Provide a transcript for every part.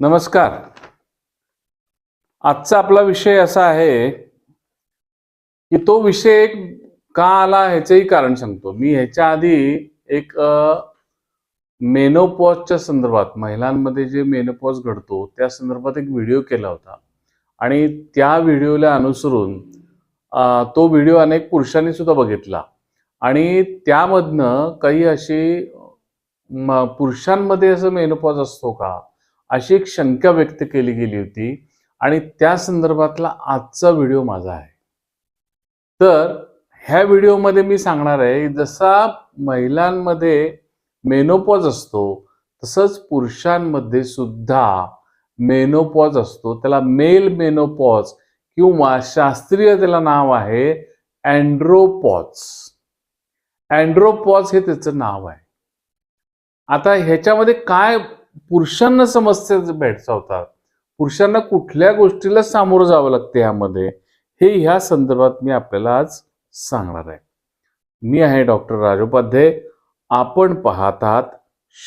नमस्कार. आजचा आपला विषय असा आहे की तो विषय का आला ह्याचंही कारण सांगतो. मी ह्याच्या आधी एक मेनोपॉजच्या संदर्भात महिलांमध्ये जे मेनोपॉज घडतो त्या संदर्भात एक व्हिडिओ केला होता. आणि त्या व्हिडिओला अनुसरून तो व्हिडिओ अनेक पुरुषांनी सुद्धा बघितला. आणि त्यामधनं काही अशी पुरुषांमध्ये असं मेनोपॉज असतो का? अशी एक शंका व्यक्त केली गेली होती आणि त्या संदर्भातला आजचा व्हिडिओ माझा आहे. तर ह्या व्हिडिओमध्ये मी सांगणार आहे जसा महिलांमध्ये मेनोपॉज असतो तसंच पुरुषांमध्ये सुद्धा मेनोपॉज असतो. त्याला मेल मेनोपॉज किंवा शास्त्रीय त्याला नाव आहे अँड्रोपॉज अँड्रोपॉज हे त्याचं नाव आहे. आता ह्याच्यामध्ये काय पुरुषांना समस्या भेडसावतात पुरुषांना कुठल्या गोष्टीला सामोरं जावं लागतं यामध्ये हे ह्या संदर्भात मी आपल्याला आज सांगणार आहे. मी आहे डॉक्टर राजोपाध्याय आपण पाहत आहात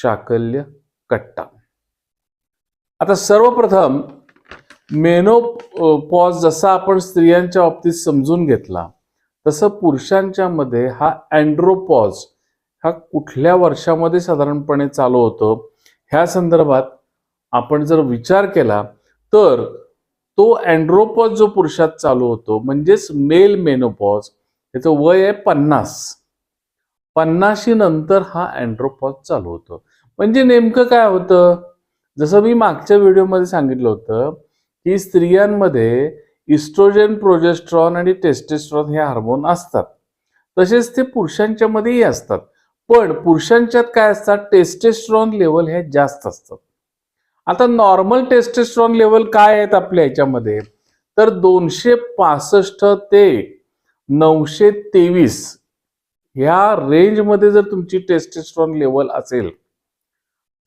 शाकल्य कट्टा. आता सर्वप्रथम मेनो पॉज जसा आपण स्त्रियांच्या बाबतीत समजून घेतला तसं पुरुषांच्या मध्ये हा अँड्रोपॉज हा कुठल्या वर्षामध्ये साधारणपणे चालू होतो? ह्या संदर्भात आपण जर विचार केला तर तो अँड्रोपॉज जो पुरुषात चालू होतो म्हणजेच मेल मेनोपॉज याचं वय आहे पन्नास. पन्नाशी नंतर हा अँड्रोपॉज चालू होतो. म्हणजे नेमकं काय होतं? जसं मी मागच्या व्हिडिओमध्ये सांगितलं होतं की स्त्रियांमध्ये इस्ट्रोजन प्रोजेस्ट्रॉन आणि टेस्टेस्ट्रॉन हे हार्मोन असतात. तसेच ते पुरुषांच्या मध्येही असतात. पण पुरुषांच्यात काय असतात? टेस्टेस्ट्रॉन लेवल हे जास्त असतात. आता नॉर्मल टेस्टेस्ट्रॉन लेवल काय आहेत आपल्या याच्यामध्ये? तर दोनशे पासष्ट ते नऊशे तेवीस ह्या रेंजमध्ये जर तुमची टेस्टेस्ट्रॉन लेवल असेल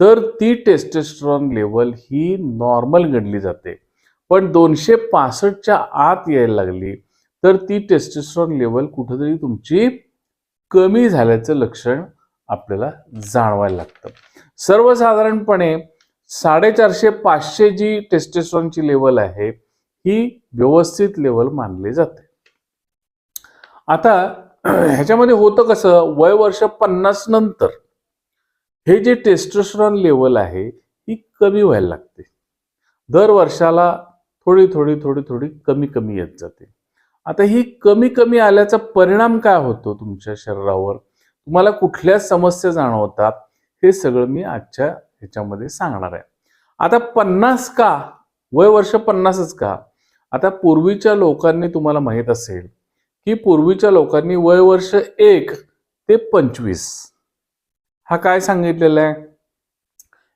तर ती टेस्टेस्ट्रॉन लेवल ही नॉर्मल गणली जाते. पण दोनशे पासष्टच्या आत यायला लागली तर ती टेस्टेस्ट्रॉन लेवल कुठेतरी तुमची कमी झाल्याचं लक्षण आपल्याला जाणवायला लागतं. सर्वसाधारणपणे साडेचारशे पाचशे जी टेस्टेस्ट्रॉनची लेवल आहे ही व्यवस्थित लेवल मानली जाते. आता ह्याच्यामध्ये होतं कसं वय वर्ष पन्नास नंतर हे जे टेस्टेस्ट्रॉन लेवल आहे ही कमी व्हायला लागते. दर वर्षाला थोडी थोडी थोडी थोडी कमी कमी येत जाते. आता ही कमी कमी आल्याचा परिणाम काय होतो तुमच्या शरीरावर? तुम्हाला कुठल्या समस्या जाणवतात? हे सगळं मी आजच्या ह्याच्यामध्ये सांगणार आहे. आता पन्नास का? वय वर्ष पन्नासच का? आता पूर्वीच्या लोकांनी तुम्हाला माहीत असेल की पूर्वीच्या लोकांनी वय वर्ष एक ते पंचवीस. हा काय सांगितलेला आहे?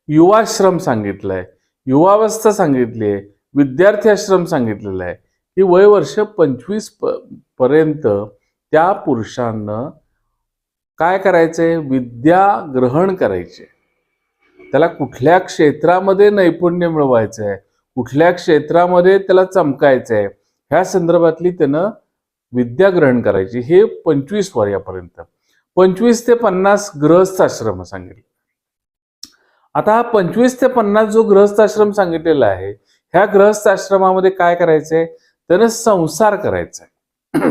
युवाश्रम सांगितलाय युवावस्था सांगितली आहे विद्यार्थी आश्रम सांगितलेला आहे. की वय वर्ष पंचवीस प पर्यंत त्या पुरुषांना काय करायचंय विद्या ग्रहण करायचे. त्याला कुठल्या क्षेत्रामध्ये नैपुण्य मिळवायचं? आहे कुठल्या क्षेत्रामध्ये त्याला चमकायचं? आहे ह्या संदर्भातली त्यानं विद्या ग्रहण करायची. हे पंचवीस वर्यापर्यंत पंचवीस ते पन्नास ग्रहस्थाश्रम आश्रम सांगितले. आता हा पंचवीस ते पन्नास जो ग्रहस्थाश्रम आश्रम सांगितलेला आहे ह्या ग्रहस्थाश्रमामध्ये काय करायचंय त्याने संसार करायचा आहे.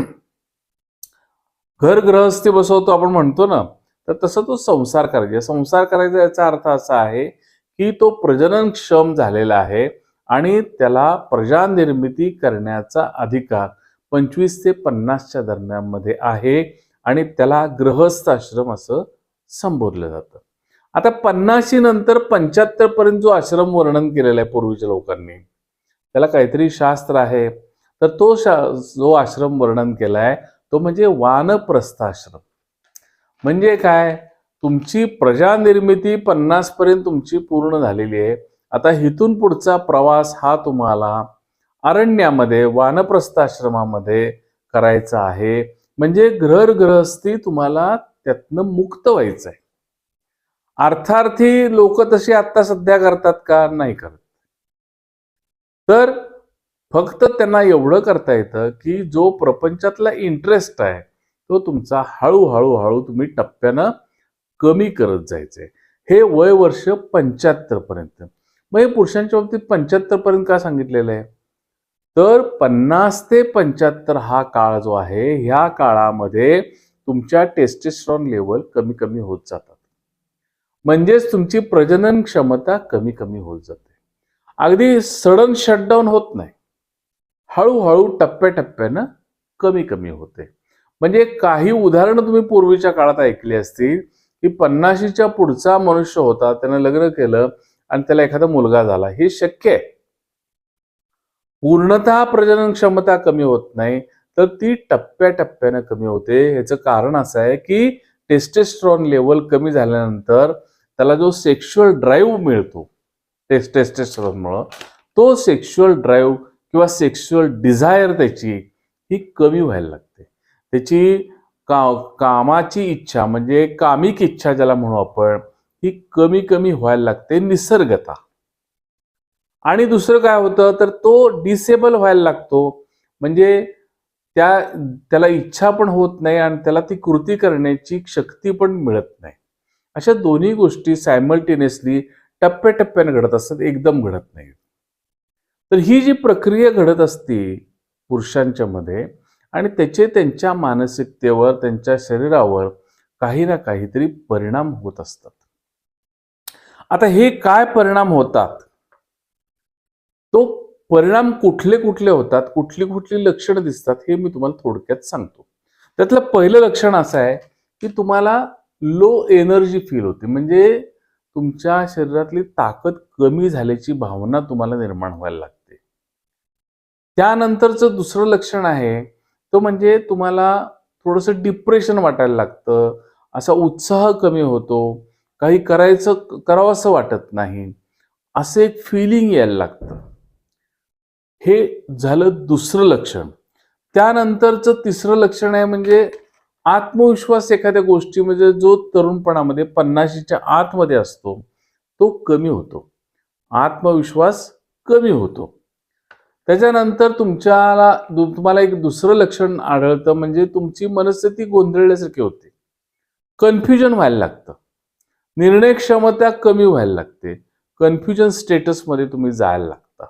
घर गृहस्थी बसवतो आपण म्हणतो ना तर तसं तो संसार करायचा. संसार करायचा याचा अर्थ असा आहे की तो प्रजननक्षम झालेला आहे आणि त्याला प्रजा निर्मिती करण्याचा अधिकार पंचवीस ते पन्नासच्या दरम्यानमध्ये आहे आणि त्याला गृहस्थ आश्रम असं संबोधलं जातं. आता पन्नाशी नंतर पंच्याहत्तर पर्यंत जो आश्रम वर्णन केलेला आहे पूर्वीच्या लोकांनी त्याला काहीतरी शास्त्र आहे. तर तो शा जो आश्रम वर्णन केलाय तो म्हणजे वानप्रस्थाश्रम. म्हणजे काय? तुमची प्रजा निर्मिती पन्नास पर्यंत तुमची पूर्ण झालेली आहे. आता इथून पुढचा प्रवास हा तुम्हाला अरण्यामध्ये वानप्रस्थाश्रमामध्ये करायचा आहे. म्हणजे ग्रह तुम्हाला त्यातनं मुक्त व्हायचं आहे अर्थार्थी लोक तशी आता सध्या करतात का? नाही करत. तर फक्त त्यांना एवढं करता येतं की जो प्रपंचातला इंटरेस्ट आहे तो तुमचा हळूहळू हळू तुम्ही टप्प्यानं कमी करत जायचंय. हे वय वर्ष पंच्याहत्तर पर्यंत. मग हे पुरुषांच्या बाबतीत पंच्याहत्तर पर्यंत का सांगितलेलं आहे? तर पन्नास ते पंच्याहत्तर हा काळ जो आहे ह्या काळामध्ये तुमच्या टेस्टेस्ट्रॉन लेवल कमी कमी होत जातात. म्हणजेच तुमची प्रजनन क्षमता कमी कमी होत जाते. अगदी सडन शटडाऊन होत नाही. हळूहळू टप्प्याटप्प्यानं कमी कमी होते. म्हणजे काही उदाहरणं तुम्ही पूर्वीच्या काळात ऐकली असतील की पन्नाशीच्या पुढचा मनुष्य होता त्यानं लग्न केलं आणि त्याला एखादा मुलगा झाला. हे शक्य आहे. पूर्णतः प्रजनन क्षमता कमी होत नाही तर ती टप्प्याटप्प्यानं कमी होते. ह्याचं कारण असं आहे की टेस्टेस्ट्रॉन लेवल कमी झाल्यानंतर त्याला जो सेक्शुअल ड्राईव्ह मिळतो टेस्ट टेस्टेस्ट्रॉनमुळं तो सेक्शुअल ड्राईव्ह किंवा सेक्शुअल डिझायर त्याची ही कमी व्हायला लागते. त्याची का कामाची इच्छा म्हणजे कामिक इच्छा ज्याला म्हणू आपण ही कमी कमी व्हायला लागते निसर्गता. आणि दुसरं काय होतं तर तो डिसेबल व्हायला लागतो. म्हणजे त्या त्याला इच्छा पण होत नाही आणि त्याला ती कृती करण्याची शक्ती पण मिळत नाही. अशा दोन्ही गोष्टी सायमल्टेनियसली टप्प्याटप्प्याने घडत असतात एकदम घडत नाही तर ही जी प्रक्रिया घडत असते पुरुषांच्या मध्ये आणि त्याचे त्यांच्या मानसिकतेवर त्यांच्या शरीरावर काही ना काहीतरी परिणाम होत असतात. आता हे काय परिणाम होतात? तो परिणाम कुठले कुठले होतात? कुठली कुठली लक्षणं दिसतात हे मी तुम्हाला थोडक्यात सांगतो. त्यातलं पहिलं लक्षण असं आहे की तुम्हाला लो एनर्जी फील होते. म्हणजे तुमच्या शरीरातली ताकद कमी झाल्याची भावना तुम्हाला निर्माण व्हायला लागते. त्यानंतरचं दुसरं लक्षण आहे तो म्हणजे तुम्हाला थोडंसं डिप्रेशन वाटायला लागतं असा उत्साह कमी होतो काही करायचं करावं असं वाटत नाही असं एक फिलिंग यायला लागतं. हे झालं दुसरं लक्षण. त्यानंतरचं तिसरं लक्षण आहे म्हणजे आत्मविश्वास एखाद्या गोष्टीमध्ये जो तरुणपणामध्ये पन्नाशीच्या आतमध्ये असतो तो कमी होतो. आत्मविश्वास कमी होतो. त्याच्यानंतर तुमच्याला तुम्हाला एक दुसरं लक्षण आढळतं म्हणजे तुमची मनस्थिती गोंधळल्यासारखी होते. कन्फ्युजन व्हायला लागतं. निर्णय क्षमता कमी व्हायला लागते. कन्फ्युजन स्टेटसमध्ये तुम्ही जायला लागता.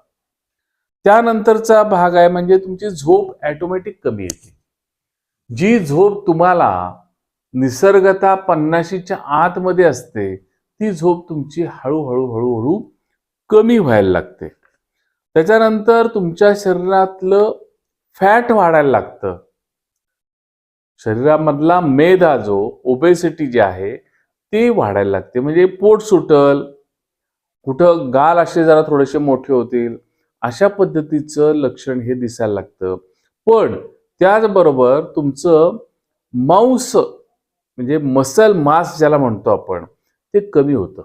त्यानंतरचा भाग आहे म्हणजे तुमची झोप ॲटोमॅटिक कमी येते. जी झोप तुम्हाला निसर्गता पन्नाशीच्या आतमध्ये असते ती झोप तुमची हळूहळू हळूहळू कमी व्हायला लागते. त्याच्यानंतर तुमच्या शरीरातलं फॅट वाढायला लागतं. शरीरामधला मेदा जो ओबेसिटी जी आहे ती वाढायला लागते. म्हणजे पोट सुटल कुठं गाल असे जरा थोडेसे मोठे होतील अशा पद्धतीचं लक्षण हे दिसायला लागतं. पण त्याचबरोबर तुमचं मांस म्हणजे मसल मास ज्याला म्हणतो आपण ते कमी होतं.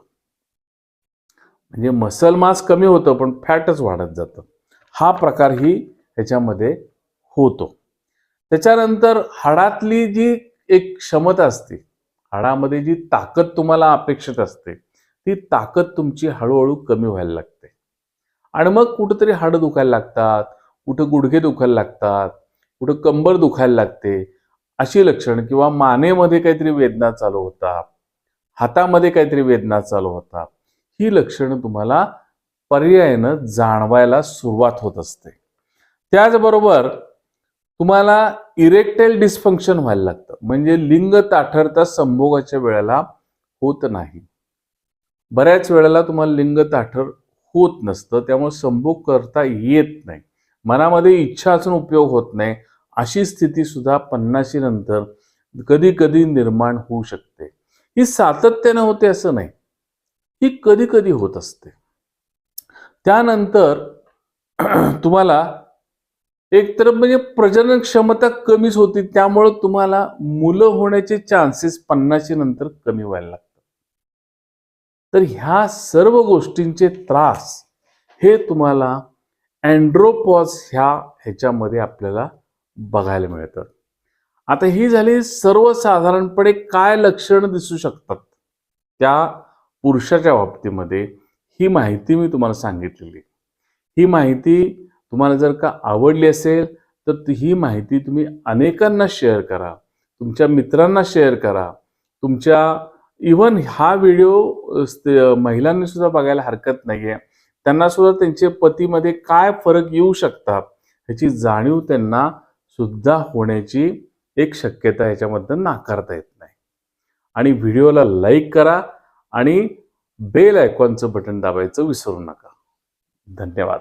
म्हणजे मसल मास कमी होतं पण फॅटच वाढत जातं. हा प्रकार ही ह्याच्यामध्ये होतो. त्याच्यानंतर हाडातली जी एक क्षमता असते हाडामध्ये जी ताकद तुम्हाला अपेक्षित असते ती ताकद तुमची हळूहळू कमी व्हायला लागते. आणि मग कुठंतरी हाडं दुखायला लागतात कुठं गुडघे दुखायला लागतात कुठं कंबर दुखायला लागते अशी लक्षणं किंवा मानेमध्ये काहीतरी वेदना चालू होतात हातामध्ये काहीतरी वेदना चालू होतात. ही लक्षणं तुम्हाला पर्यायानं जाणवायला सुरुवात होत असते. त्याचबरोबर तुम्हाला इरेक्टाईल डिस्फंक्शन व्हायला लागतं. म्हणजे लिंग ताठरता संभोगाच्या वेळेला होत नाही. बऱ्याच वेळेला तुम्हाला लिंग ताठर होत नसतं. त्यामुळे संभोग करता येत नाही. मनामध्ये इच्छा असून उपयोग होत नाही. अशी स्थिती सुद्धा पन्नाशी नंतर कधी कधी निर्माण होऊ शकते. ही सातत्यानं होते असं नाही. ही कधी कधी होत असते. त्यानंतर तुम्हाला एक तर म्हणजे प्रजनन क्षमता कमीच होती त्यामुळं तुम्हाला मुलं होण्याचे चान्सेस पन्नाशी नंतर कमी व्हायला लागतात. तर ह्या सर्व गोष्टींचे त्रास हे तुम्हाला अँड्रोपॉज ह्या ह्याच्यामध्ये आपल्याला बघायला मिळतं. आता ही झाली सर्वसाधारणपणे काय लक्षणं दिसू शकतात? त्या पुरुषाच्या बाबतीमध्ये ही माहिती मी तुम्हाला सांगितलेली. ही माहिती तुम्हाला जर का आवडली असेल तर ही माहिती तुम्ही अनेकांना शेअर करा. तुमच्या मित्रांना शेअर करा. तुमच्या इवन हा व्हिडिओ महिलांनी सुद्धा बघायला हरकत नाही आहे त्यांना सुद्धा त्यांचे पतीमध्ये काय फरक येऊ शकतात ह्याची जाणीव त्यांना सुद्धा होण्याची एक शक्यता ह्याच्यामधनं नाकारता येत नाही. आणि व्हिडिओला लाईक करा आणि बेल आयकॉनचं बटन दाबायचं विसरू नका. धन्यवाद.